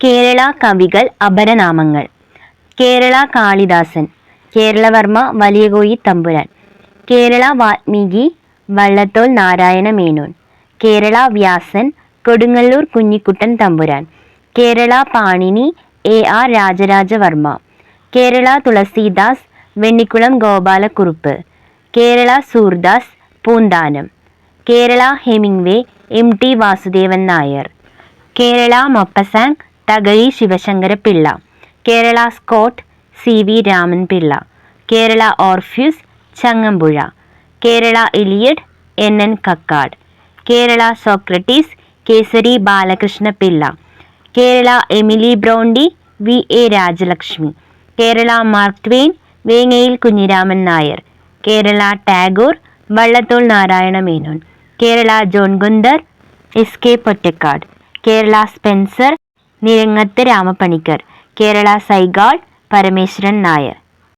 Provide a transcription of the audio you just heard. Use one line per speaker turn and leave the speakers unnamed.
കേരള കവികൾ അപരനാമങ്ങൾ. കേരള കാളിദാസൻ കേരളവർമ്മ വലിയകോയി തമ്പുരാൻ Kerala Valmiki Vallathol Narayana Menon Kerala Vyasan Kodungallur Kunjikuttan Thampuran Kerala Panini A R Rajarajavarma Kerala Tulsidas Vennikulam Gopalakurup Kerala Surdas Poonthanam Kerala Hemingway M T Vasudevan Nair Kerala Maupassant Thakazhi Sivasankarapillai Kerala Scott C V Raman Pillai Kerala Orpheus Changampuzha. Kerala Iliad N N Kakkad. Kerala Socrates Kesari Balakrishna Pillai Kerala Emily Bronte V A Rajalakshmi. Kerala Mark Twain Vengayil Kunhiraman Nair. Kerala Tagore Vallathol Narayana Menon. Kerala John S K Pottekkatt. Kerala Spencer നിരങ്ങത്ത് രാമപണിക്കർ Kerala Saigal Parameswaran Nair